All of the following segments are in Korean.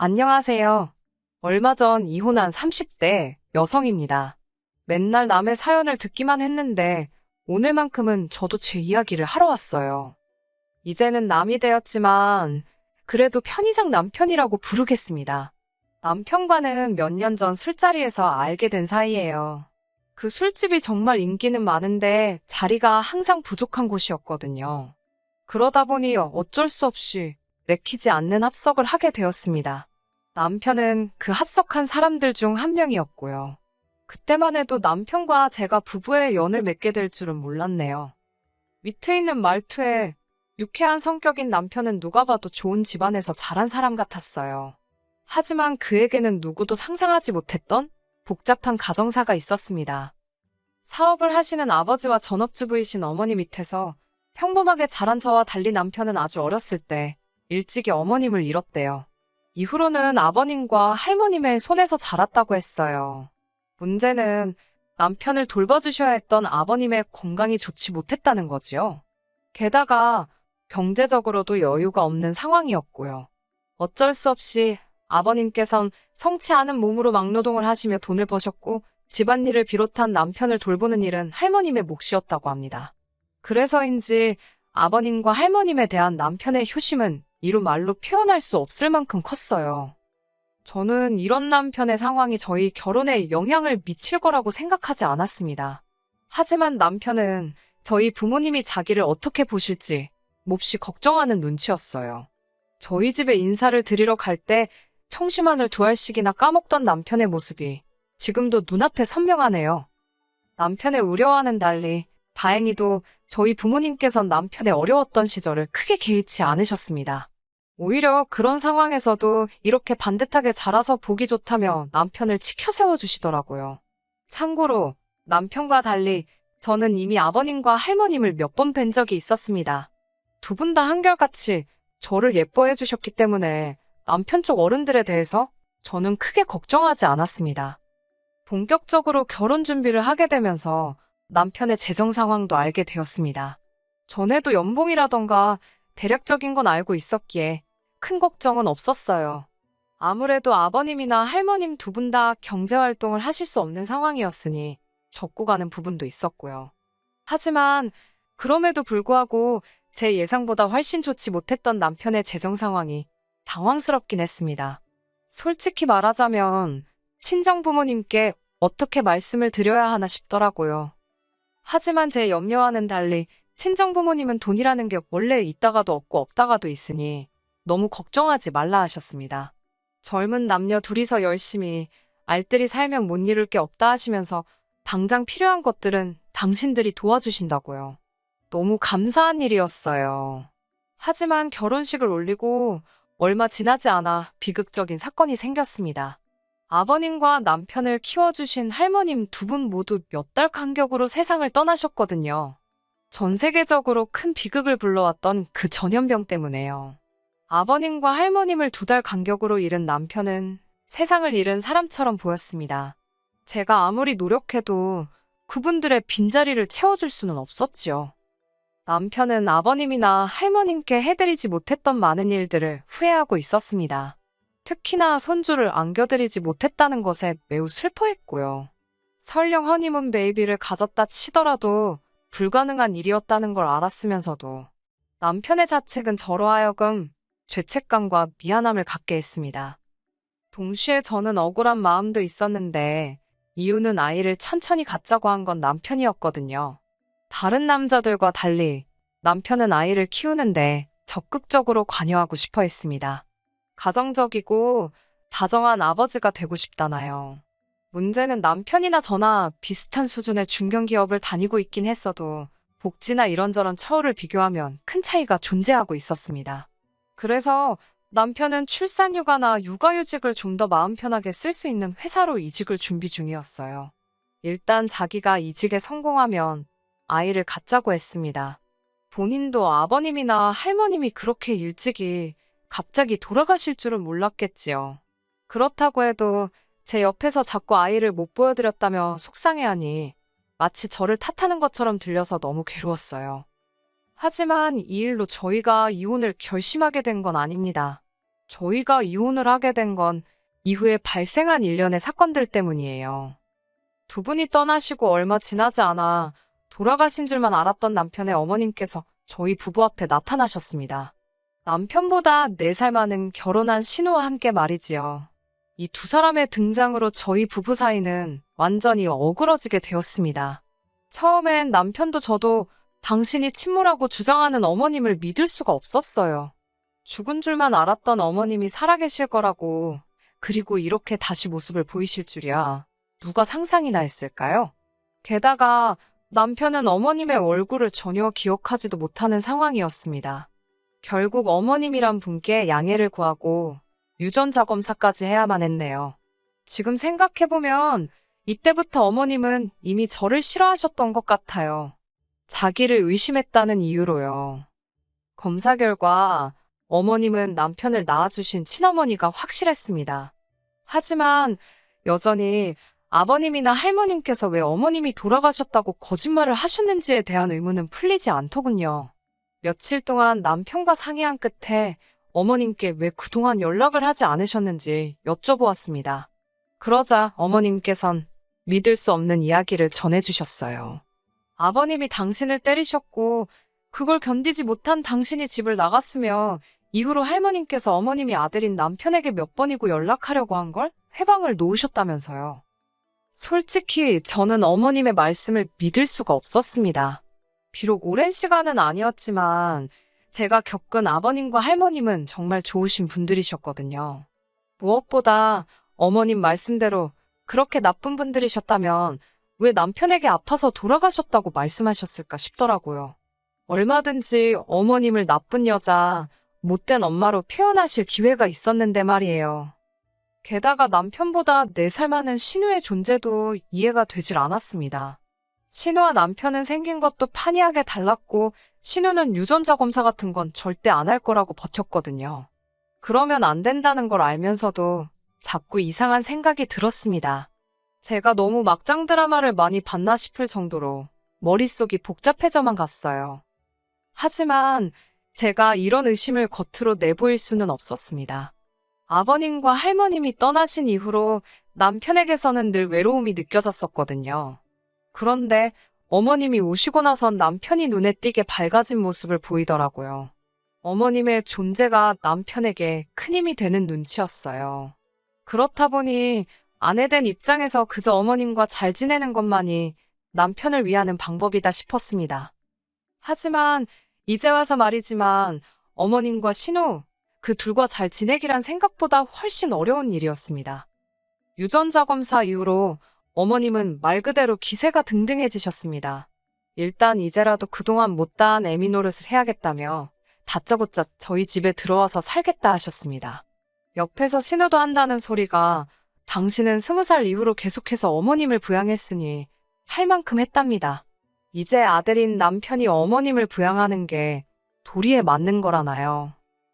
안녕하세요. 얼마 전 이혼한 30대 여성입니다. 맨날 남의 사연을 듣기만 했는데 오늘만큼은 저도 제 이야기를 하러 왔어요. 이제는 남이 되었지만 그래도 편의상 남편이라고 부르겠습니다. 남편과는 몇 년 전 술자리에서 알게 된 사이예요. 그 술집이 정말 인기는 많은데 자리가 항상 부족한 곳이었거든요. 그러다 보니 어쩔 수 없이 내키지 않는 합석을 하게 되었습니다. 남편은 그 합석한 사람들 중 한 명이었고요. 그때만 해도 남편과 제가 부부의 연을 맺게 될 줄은 몰랐네요. 위트 있는 말투에 유쾌한 성격인 남편은 누가 봐도 좋은 집안에서 자란 사람 같았어요. 하지만 그에게는 누구도 상상하지 못했던 복잡한 가정사가 있었습니다. 사업을 하시는 아버지와 전업주부이신 어머니 밑에서 평범하게 자란 저와 달리 남편은 아주 어렸을 때 일찍이 어머님을 잃었대요. 이후로는 아버님과 할머님의 손에서 자랐다고 했어요. 문제는 남편을 돌봐주셔야 했던 아버님의 건강이 좋지 못했다는 거지요. 게다가 경제적으로도 여유가 없는 상황이었고요. 어쩔 수 없이 아버님께선 않은 몸으로 막노동을 하시며 돈을 버셨고 집안일을 비롯한 남편을 돌보는 일은 할머님의 몫이었다고 합니다. 그래서인지 아버님과 할머님에 대한 남편의 효심은 이루 말로 표현할 수 없을 만큼 컸어요. 저는 이런 남편의 상황이 저희 결혼에 영향을 미칠 거라고 생각하지 않았습니다. 하지만 남편은 저희 부모님이 자기를 어떻게 보실지 몹시 걱정하는 눈치였어요. 저희 집에 인사를 드리러 갈 때 청심환을 두 알씩이나 까먹던 남편의 모습이 지금도 눈앞에 선명하네요. 남편의 우려와는 달리 다행히도 저희 부모님께선 남편의 어려웠던 시절을 크게 개의치 않으셨습니다. 오히려 그런 상황에서도 이렇게 반듯하게 자라서 보기 좋다며 남편을 치켜 세워주시더라고요. 참고로 남편과 달리 저는 이미 아버님과 할머님을 몇 번 뵌 적이 있었습니다. 두 분 다 한결같이 저를 예뻐해 주셨기 때문에 남편 쪽 어른들에 대해서 저는 크게 걱정하지 않았습니다. 본격적으로 결혼 준비를 하게 되면서 남편의 재정 상황도 알게 되었습니다. 전에도 연봉이라던가 대략적인 건 알고 있었기에 큰 걱정은 없었어요. 아무래도 아버님이나 할머님 두 분 다 경제활동을 하실 수 없는 상황이었으니 적고 가는 부분도 있었고요. 하지만 그럼에도 불구하고 제 예상보다 훨씬 좋지 못했던 남편의 재정 상황이 당황스럽긴 했습니다. 솔직히 말하자면 친정 부모님께 어떻게 말씀을 드려야 하나 싶더라고요. 하지만 제 염려와는 달리 친정 부모님은 돈이라는 게 원래 있다가도 없고 없다가도 있으니 너무 걱정하지 말라 하셨습니다. 젊은 남녀 둘이서 열심히 알뜰히 살면 못 이룰 게 없다 하시면서 당장 필요한 것들은 당신들이 도와주신다고요. 너무 감사한 일이었어요. 하지만 결혼식을 올리고 얼마 지나지 않아 비극적인 사건이 생겼습니다. 아버님과 남편을 키워주신 할머님 두 분 모두 몇 달 간격으로 세상을 떠나셨거든요. 전 세계적으로 큰 비극을 불러왔던 그 전염병 때문에요. 아버님과 할머님을 두 달 간격으로 잃은 남편은 세상을 잃은 사람처럼 보였습니다. 제가 아무리 노력해도 그분들의 빈자리를 채워줄 수는 없었지요. 남편은 아버님이나 할머님께 해드리지 못했던 많은 일들을 후회하고 있었습니다. 특히나 손주를 안겨드리지 못했다는 것에 매우 슬퍼했고요. 설령 허니문 베이비를 가졌다 치더라도 불가능한 일이었다는 걸 알았으면서도 남편의 자책은 저로 하여금 죄책감과 미안함을 갖게 했습니다. 동시에 저는 억울한 마음도 있었는데 이유는 아이를 천천히 갖자고 한 건 남편이었거든요. 다른 남자들과 달리 남편은 아이를 키우는데 적극적으로 관여하고 싶어 했습니다. 가정적이고 다정한 아버지가 되고 싶다나요. 문제는 남편이나 저나 비슷한 수준의 중견기업을 다니고 있긴 했어도 복지나 이런저런 처우를 비교하면 큰 차이가 존재하고 있었습니다. 그래서 남편은 출산휴가나 육아휴직을 좀 더 마음 편하게 쓸 수 있는 회사로 이직을 준비 중이었어요. 일단 자기가 이직에 성공하면 아이를 갖자고 했습니다. 본인도 아버님이나 할머님이 그렇게 일찍이 갑자기 돌아가실 줄은 몰랐겠지요. 그렇다고 해도 제 옆에서 자꾸 아이를 못 보여드렸다며 속상해하니 마치 저를 탓하는 것처럼 들려서 너무 괴로웠어요. 하지만 이 일로 저희가 이혼을 결심하게 된 건 아닙니다. 저희가 이혼을 하게 된 건 이후에 발생한 일련의 사건들 때문이에요. 두 분이 떠나시고 얼마 지나지 않아 돌아가신 줄만 알았던 남편의 어머님께서 저희 부부 앞에 나타나셨습니다. 남편보다 4살 많은 결혼한 신우와 함께 말이지요. 이 두 사람의 등장으로 저희 부부 사이는 완전히 어그러지게 되었습니다. 처음엔 남편도 저도 당신이 침몰하고 주장하는 어머님을 믿을 수가 없었어요. 죽은 줄만 알았던 어머님이 살아계실 거라고, 그리고 이렇게 다시 모습을 보이실 줄이야. 누가 상상이나 했을까요? 게다가 남편은 어머님의 얼굴을 전혀 기억하지도 못하는 상황이었습니다. 결국 어머님이란 분께 양해를 구하고 유전자 검사까지 해야만 했네요. 지금 생각해보면 이때부터 어머님은 이미 저를 싫어하셨던 것 같아요. 자기를 의심했다는 이유로요. 검사 결과 어머님은 남편을 낳아주신 친어머니가 확실했습니다. 하지만 여전히 아버님이나 할머님께서 왜 어머님이 돌아가셨다고 거짓말을 하셨는지에 대한 의문은 풀리지 않더군요. 며칠 동안 남편과 상의한 끝에 어머님께 왜 그동안 연락을 하지 않으셨는지 여쭤보았습니다. 그러자 어머님께선 믿을 수 없는 이야기를 전해주셨어요. 아버님이 당신을 때리셨고 그걸 견디지 못한 당신이 집을 나갔으며 이후로 할머님께서 어머님이 아들인 남편에게 몇 번이고 연락하려고 한 걸 회방을 놓으셨다면서요. 솔직히 저는 어머님의 말씀을 믿을 수가 없었습니다. 비록 오랜 시간은 아니었지만 제가 겪은 아버님과 할머님은 정말 좋으신 분들이셨거든요. 무엇보다 어머님 말씀대로 그렇게 나쁜 분들이셨다면 왜 남편에게 아파서 돌아가셨다고 말씀하셨을까 싶더라고요. 얼마든지 어머님을 나쁜 여자, 못된 엄마로 표현하실 기회가 있었는데 말이에요. 게다가 남편보다 4살 많은 신우의 존재도 이해가 되질 않았습니다. 신우와 남편은 생긴 것도 판이하게 달랐고 신우는 유전자 검사 같은 건 절대 안 할 거라고 버텼거든요. 그러면 안 된다는 걸 알면서도 자꾸 이상한 생각이 들었습니다. 제가 너무 막장 드라마를 많이 봤나 싶을 정도로 머릿속이 복잡해져만 갔어요. 하지만 제가 이런 의심을 겉으로 내보일 수는 없었습니다. 아버님과 할머님이 떠나신 이후로 남편에게서는 늘 외로움이 느껴졌었거든요. 그런데 어머님이 오시고 나선 남편이 눈에 띄게 밝아진 모습을 보이더라고요. 어머님의 존재가 남편에게 큰 힘이 되는 눈치였어요. 그렇다 보니 아내된 입장에서 그저 어머님과 잘 지내는 것만이 남편을 위하는 방법이다 싶었습니다. 하지만 이제 와서 말이지만 어머님과 신우, 그 둘과 잘 지내기란 생각보다 훨씬 어려운 일이었습니다. 유전자 검사 이후로 어머님은 말 그대로 기세가 등등해지셨습니다. 일단 이제라도 그동안 못다한 애미 노릇을 해야겠다며 다짜고짜 저희 집에 들어와서 살겠다 하셨습니다. 옆에서 신우도 한다는 소리가 당신은 스무 살 이후로 계속해서 어머님을 부양했으니 할 만큼 했답니다. 이제 아들인 남편이 어머님을 부양하는 게 도리에 맞는 거라나요.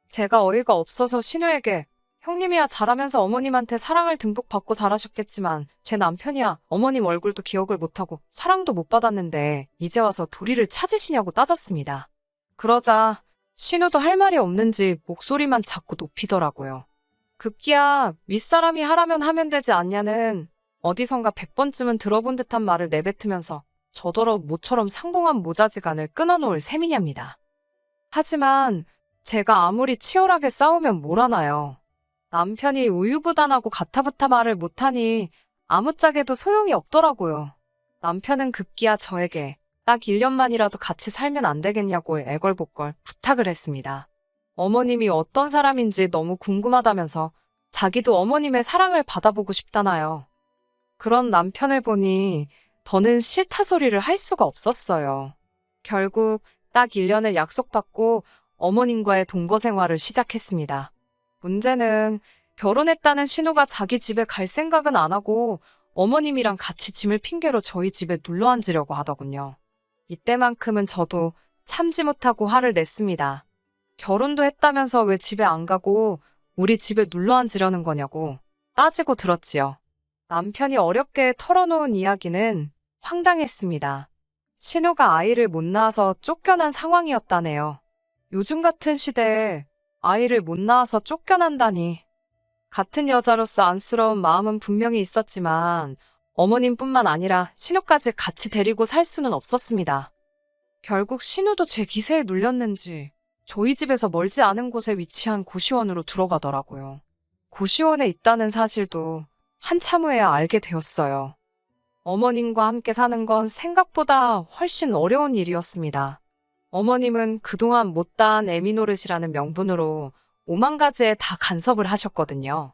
제가 어이가 없어서 신우에게 형님이야 잘하면서 어머님한테 사랑을 듬뿍 받고 자라셨겠지만 제 남편이야 어머님 얼굴도 기억을 못하고 사랑도 못 받았는데 이제 와서 도리를 찾으시냐고 따졌습니다. 그러자 신우도 할 말이 없는지 목소리만 자꾸 높이더라고요. 급기야 윗사람이 하라면 하면 되지 않냐는 어디선가 백번쯤은 들어본 듯한 말을 내뱉으면서 저더러 모처럼 상봉한 모자지간을 끊어놓을 셈이냐입니다. 하지만 제가 아무리 치열하게 싸우면 뭘 하나요? 남편이 우유부단하고 가타부타 말을 못하니 아무짝에도 소용이 없더라고요. 남편은 급기야 저에게 딱 1년만이라도 같이 살면 안 되겠냐고 애걸복걸 부탁을 했습니다. 어머님이 어떤 사람인지 너무 궁금하다면서 자기도 어머님의 사랑을 받아보고 싶다나요. 그런 남편을 보니 더는 싫다 소리를 할 수가 없었어요. 결국 딱 1년을 약속받고 어머님과의 동거 생활을 시작했습니다. 문제는 결혼했다는 신우가 자기 집에 갈 생각은 안 하고 어머님이랑 같이 짐을 핑계로 저희 집에 눌러 앉으려고 하더군요. 이때만큼은 저도 참지 못하고 화를 냈습니다. 결혼도 했다면서 왜 집에 안 가고 우리 집에 눌러 앉으려는 거냐고 따지고 들었지요. 남편이 어렵게 털어놓은 이야기는 황당했습니다. 신우가 아이를 못 낳아서 쫓겨난 상황이었다네요. 요즘 같은 시대에 아이를 못 낳아서 쫓겨난다니. 같은 여자로서 안쓰러운 마음은 분명히 있었지만 어머님뿐만 아니라 신우까지 같이 데리고 살 수는 없었습니다. 결국 신우도 제 기세에 눌렸는지 저희 집에서 멀지 않은 곳에 위치한 고시원으로 들어가더라고요. 고시원에 있다는 사실도 한참 후에야 알게 되었어요. 어머님과 함께 사는 건 생각보다 훨씬 어려운 일이었습니다. 어머님은 그동안 못다한 에미노릇이라는 명분으로 오만 가지에 다 간섭을 하셨거든요.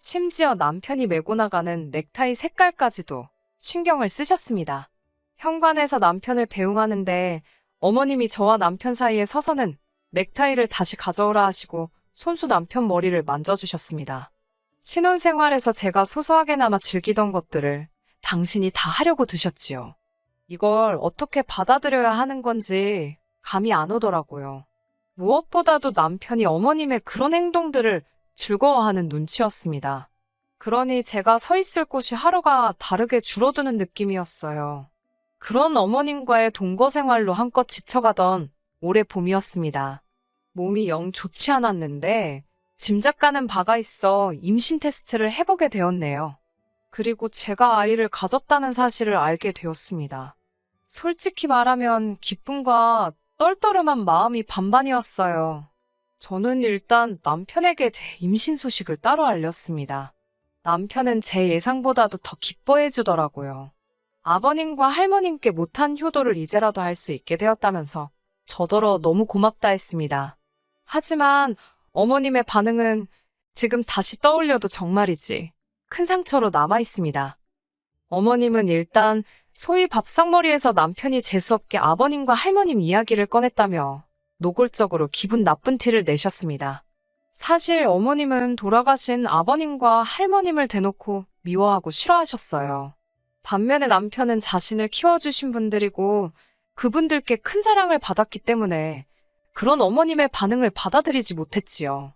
심지어 남편이 메고 나가는 넥타이 색깔까지도 신경을 쓰셨습니다. 현관에서 남편을 배웅하는데 어머님이 저와 남편 사이에 서서는 넥타이를 다시 가져오라 하시고 손수 남편 머리를 만져주셨습니다. 신혼생활에서 제가 소소하게나마 즐기던 것들을 당신이 다 하려고 드셨지요. 이걸 어떻게 받아들여야 하는 건지 감이 안 오더라고요. 무엇보다도 남편이 어머님의 그런 행동들을 즐거워하는 눈치였습니다. 그러니 제가 서 있을 곳이 하루가 다르게 줄어드는 느낌이었어요. 그런 어머님과의 동거 생활로 한껏 지쳐가던 올해 봄이었습니다. 몸이 영 좋지 않았는데 짐작 가는 바가 있어 임신 테스트를 해보게 되었네요. 그리고 제가 아이를 가졌다는 사실을 알게 되었습니다. 솔직히 말하면 기쁨과 떨떠름한 마음이 반반이었어요. 저는 일단 남편에게 제 임신 소식을 따로 알렸습니다. 남편은 제 예상보다도 더 기뻐해 주더라고요. 아버님과 할머님께 못한 효도를 이제라도 할 수 있게 되었다면서 저더러 너무 고맙다 했습니다. 하지만 어머님의 반응은 지금 다시 떠올려도 정말이지 큰 상처로 남아 있습니다. 어머님은 일단 소위 밥상머리에서 남편이 재수없게 아버님과 할머님 이야기를 꺼냈다며 노골적으로 기분 나쁜 티를 내셨습니다. 사실 어머님은 돌아가신 아버님과 할머님을 대놓고 미워하고 싫어하셨어요. 반면에 남편은 자신을 키워주신 분들이고 그분들께 큰 사랑을 받았기 때문에 그런 어머님의 반응을 받아들이지 못했지요.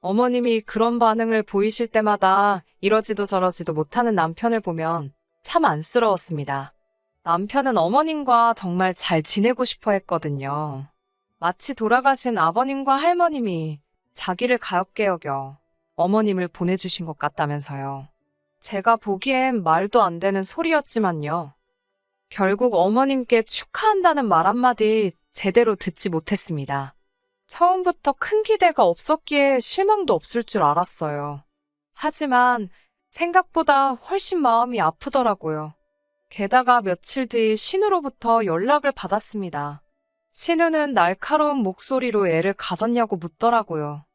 어머님이 그런 반응을 보이실 때마다 이러지도 저러지도 못하는 남편을 보면 참 안쓰러웠습니다. 남편은 어머님과 정말 잘 지내고 싶어 했거든요. 마치 돌아가신 아버님과 할머님이 자기를 가엽게 여겨 어머님을 보내주신 것 같다면서요. 제가 보기엔 말도 안 되는 소리였지만요. 결국 어머님께 축하한다는 말 한마디 제대로 듣지 못했습니다. 처음부터 큰 기대가 없었기에 실망도 없을 줄 알았어요. 하지만 생각보다 훨씬 마음이 아프더라고요. 게다가 며칠 뒤 신우로부터 연락을 받았습니다. 신우는 날카로운 목소리로 애를 가졌냐고 묻더라고요.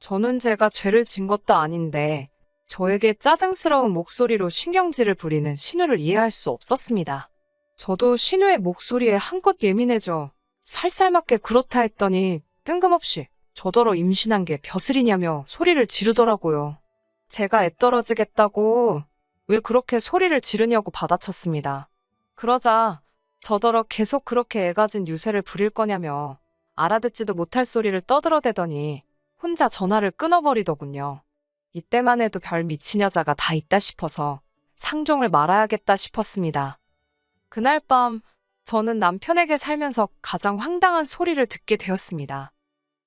저는 제가 죄를 진 것도 아닌데 저에게 짜증스러운 목소리로 신경질을 부리는 신우를 이해할 수 없었습니다. 저도 신우의 목소리에 한껏 예민해져 살살맞게 그렇다 했더니 뜬금없이 저더러 임신한 게 벼슬이냐며 소리를 지르더라고요. 제가 애 떨어지겠다고 왜 그렇게 소리를 지르냐고 받아쳤습니다. 그러자 저더러 계속 그렇게 애 가진 유세를 부릴 거냐며 알아듣지도 못할 소리를 떠들어대더니 혼자 전화를 끊어버리더군요. 이때만 해도 별 미친 여자가 다 있다 싶어서 상종을 말아야겠다 싶었습니다. 그날 밤 저는 남편에게 살면서 가장 황당한 소리를 듣게 되었습니다.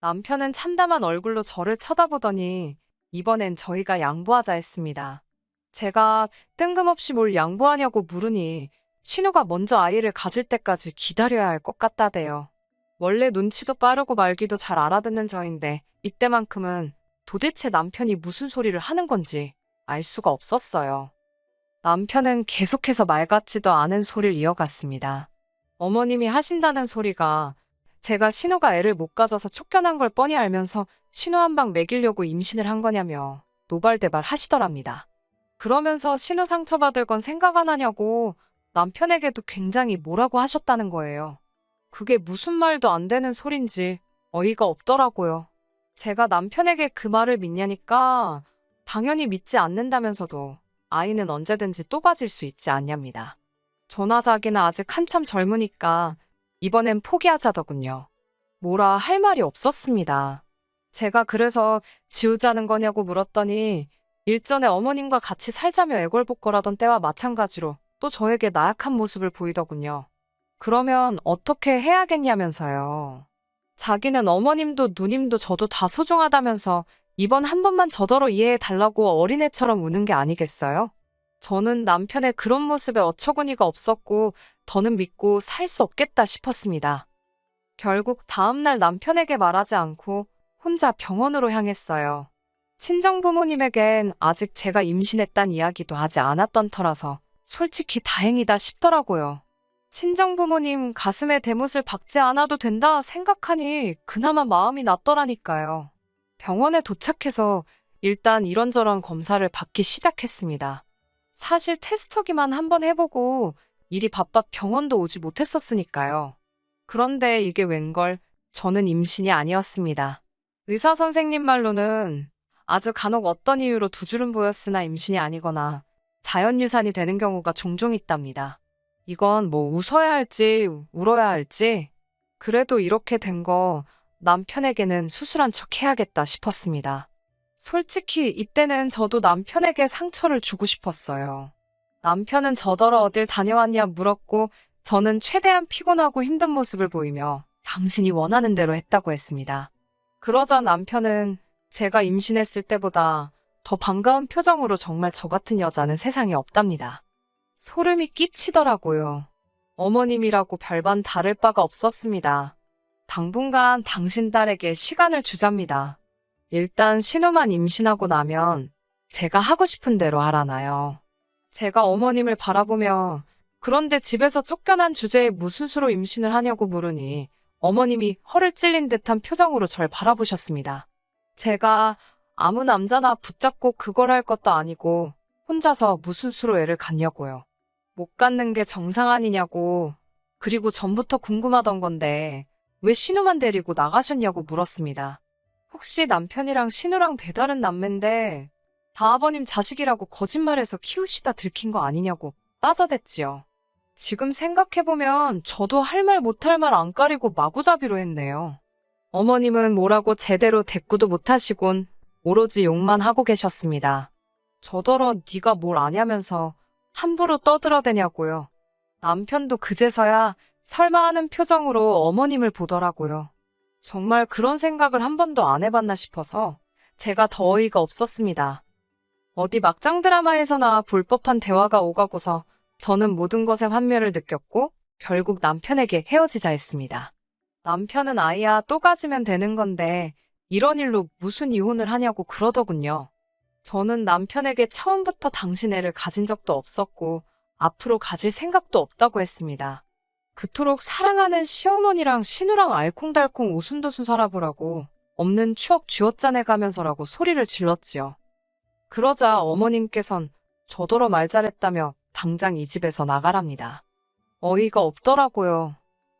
남편은 참담한 얼굴로 저를 쳐다보더니 이번엔 저희가 양보하자 했습니다. 제가 뜬금없이 뭘 양보하냐고 물으니 신우가 먼저 아이를 가질 때까지 기다려야 할 것 같다대요. 원래 눈치도 빠르고 말기도 잘 알아듣는 저인데 이때만큼은 도대체 남편이 무슨 소리를 하는 건지 알 수가 없었어요. 남편은 계속해서 말 같지도 않은 소리를 이어갔습니다. 어머님이 하신다는 소리가 제가 신우가 애를 못 가져서 쫓겨난 걸 뻔히 알면서 신우 한 방 먹이려고 임신을 한 거냐며 노발대발 하시더랍니다. 그러면서 신우 상처받을 건 생각 안 하냐고 남편에게도 굉장히 뭐라고 하셨다는 거예요. 그게 무슨 말도 안 되는 소린지 어이가 없더라고요. 제가 남편에게 그 말을 믿냐니까 당연히 믿지 않는다면서도 아이는 언제든지 또 가질 수 있지 않냐입니다. 전화 자기는 아직 한참 젊으니까 이번엔 포기하자더군요. 뭐라 할 말이 없었습니다. 제가 그래서 지우자는 거냐고 물었더니 일전에 어머님과 같이 살자며 애걸복걸하던 때와 마찬가지로 또 저에게 나약한 모습을 보이더군요. 그러면 어떻게 해야겠냐면서요. 자기는 어머님도 누님도 저도 다 소중하다면서 이번 한 번만 저더러 이해해 달라고 어린애처럼 우는 게 아니겠어요? 저는 남편의 그런 모습에 어처구니가 없었고 더는 믿고 살 수 없겠다 싶었습니다. 결국 다음날 남편에게 말하지 않고 혼자 병원으로 향했어요. 친정 부모님에겐 아직 제가 임신했단 이야기도 하지 않았던 터라서 솔직히 다행이다 싶더라고요. 친정 부모님 가슴에 대못을 박지 않아도 된다 생각하니 그나마 마음이 낫더라니까요. 병원에 도착해서 일단 이런저런 검사를 받기 시작했습니다. 사실 테스터기만 한번 해보고 일이 바빠 병원도 오지 못했었으니까요. 그런데 이게 웬걸 저는 임신이 아니었습니다. 의사 선생님 말로는 아주 간혹 어떤 이유로 두 줄은 보였으나 임신이 아니거나 자연유산이 되는 경우가 종종 있답니다. 이건 뭐 웃어야 할지 울어야 할지 그래도 이렇게 된 거 남편에게는 수술한 척 해야겠다 싶었습니다. 솔직히 이때는 저도 남편에게 상처를 주고 싶었어요. 남편은 저더러 어딜 다녀왔냐 물었고 저는 최대한 피곤하고 힘든 모습을 보이며 당신이 원하는 대로 했다고 했습니다. 그러자 남편은 제가 임신했을 때보다 더 반가운 표정으로 정말 저 같은 여자는 세상에 없답니다. 소름이 끼치더라고요. 어머님이라고 별반 다를 바가 없었습니다. 당분간 당신 딸에게 시간을 주잡니다. 일단 신우만 임신하고 나면 제가 하고 싶은 대로 하라나요. 제가 어머님을 바라보며 그런데 집에서 쫓겨난 주제에 무슨 수로 임신을 하냐고 물으니 어머님이 허를 찔린 듯한 표정으로 절 바라보셨습니다. 제가 아무 남자나 붙잡고 그걸 할 것도 아니고 혼자서 무슨 수로 애를 갖냐고요. 못 갖는 게 정상 아니냐고 그리고 전부터 궁금하던 건데 왜 신우만 데리고 나가셨냐고 물었습니다. 혹시 남편이랑 신우랑 배다른 남매인데 다아버님 자식이라고 거짓말해서 키우시다 들킨 거 아니냐고 따져댔지요. 지금 생각해보면 저도 할 말 못할 말 안 가리고 마구잡이로 했네요. 어머님은 뭐라고 제대로 대꾸도 못하시곤 오로지 욕만 하고 계셨습니다. 저더러 네가 뭘 아냐면서 함부로 떠들어대냐고요. 남편도 그제서야 설마 하는 표정으로 어머님을 보더라고요. 정말 그런 생각을 한 번도 안 해봤나 싶어서 제가 더 어이가 없었습니다. 어디 막장 드라마에서나 볼 법한 대화가 오가고서 저는 모든 것에 환멸을 느꼈고 결국 남편에게 헤어지자 했습니다. 남편은 아이야 또 가지면 되는 건데 이런 일로 무슨 이혼을 하냐고 그러더군요. 저는 남편에게 처음부터 당신 애를 가진 적도 없었고 앞으로 가질 생각도 없다고 했습니다. 그토록 사랑하는 시어머니랑 신우랑 알콩달콩 오순도순 살아보라고 없는 추억 쥐어짜내 가면서라고 소리를 질렀지요. 그러자 어머님께선 저더러 말 잘했다며 당장 이 집에서 나가랍니다. 어이가 없더라고요.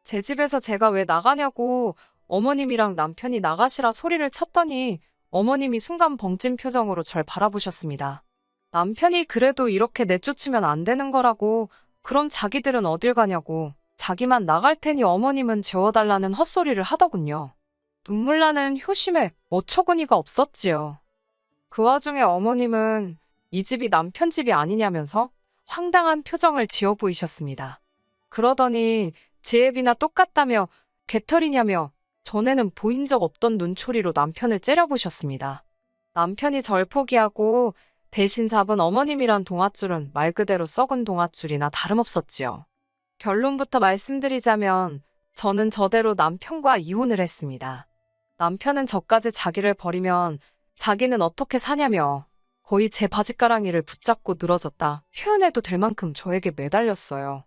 제 집에서 제가 왜 나가냐고 어머님이랑 남편이 나가시라 소리를 쳤더니 어머님이 순간 벙찐 표정으로 절 바라보셨습니다. 남편이 그래도 이렇게 내쫓으면 안 되는 거라고 그럼 자기들은 어딜 가냐고 자기만 나갈 테니 어머님은 재워달라는 헛소리를 하더군요. 눈물 나는 효심에 어처구니가 없었지요. 그 와중에 어머님은 이 집이 남편 집이 아니냐면서 황당한 표정을 지어 보이셨습니다. 그러더니 제 애비나 똑같다며 개털이냐며 전에는 보인 적 없던 눈초리로 남편을 째려보셨습니다. 남편이 절 포기하고 대신 잡은 어머님이란 동아줄은 말 그대로 썩은 동아줄이나 다름없었지요. 결론부터 말씀드리자면 저는 저대로 남편과 이혼을 했습니다. 남편은 저까지 자기를 버리면 자기는 어떻게 사냐며 거의 제 바지가랑이를 붙잡고 늘어졌다 표현해도 될 만큼 저에게 매달렸어요.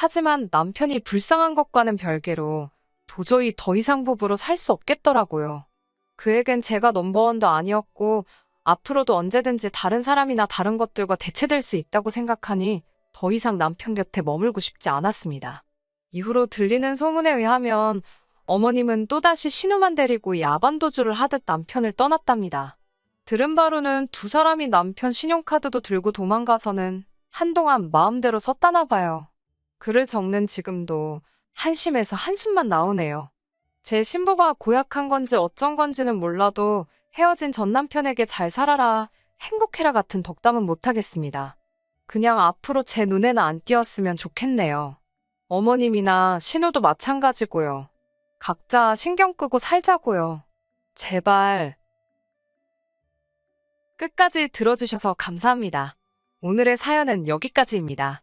하지만 남편이 불쌍한 것과는 별개로 도저히 더 이상 부부로 살 수 없겠더라고요. 그에겐 제가 넘버원도 아니었고 앞으로도 언제든지 다른 사람이나 다른 것들과 대체될 수 있다고 생각하니 더 이상 남편 곁에 머물고 싶지 않았습니다. 이후로 들리는 소문에 의하면 어머님은 또다시 신우만 데리고 야반도주를 하듯 남편을 떠났답니다. 들은 바로는 두 사람이 남편 신용카드도 들고 도망가서는 한동안 마음대로 썼다나 봐요. 글을 적는 지금도 한심해서 한숨만 나오네요. 제 신부가 고약한 건지 어쩐 건지는 몰라도 헤어진 전 남편에게 잘 살아라, 행복해라 같은 덕담은 못하겠습니다. 그냥 앞으로 제 눈에는 안 띄었으면 좋겠네요. 어머님이나 신우도 마찬가지고요. 각자 신경 끄고 살자고요. 제발. 끝까지 들어주셔서 감사합니다. 오늘의 사연은 여기까지입니다.